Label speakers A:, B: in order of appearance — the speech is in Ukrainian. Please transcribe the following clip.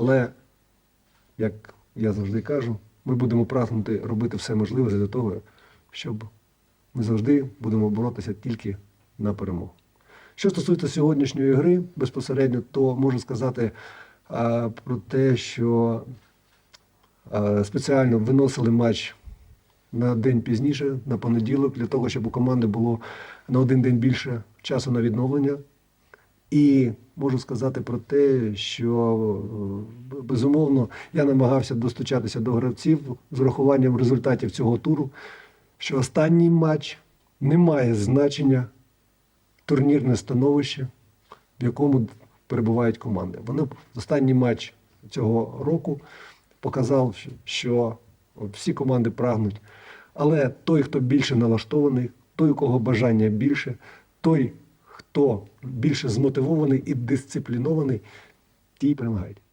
A: Але, як я завжди кажу, ми будемо прагнути робити все можливе для того, щоб ми завжди будемо боротися тільки на перемогу. Що стосується сьогоднішньої гри безпосередньо, то можу сказати а, про те, що а, спеціально виносили матч на день пізніше, на понеділок, для того, щоб у команди було на один день більше часу на відновлення. І можу сказати про те, що е, безумовно я намагався достучатися до гравців з урахуванням результатів цього туру, що останній матч не має значення турнірне становище, в якому перебувають команди. Вони останній матч цього року показав, що- що всі команди прагнуть. Але той, хто більше налаштований, той, у кого бажання більше, той, хто більше змотивований і дисциплінований, ті перемагають.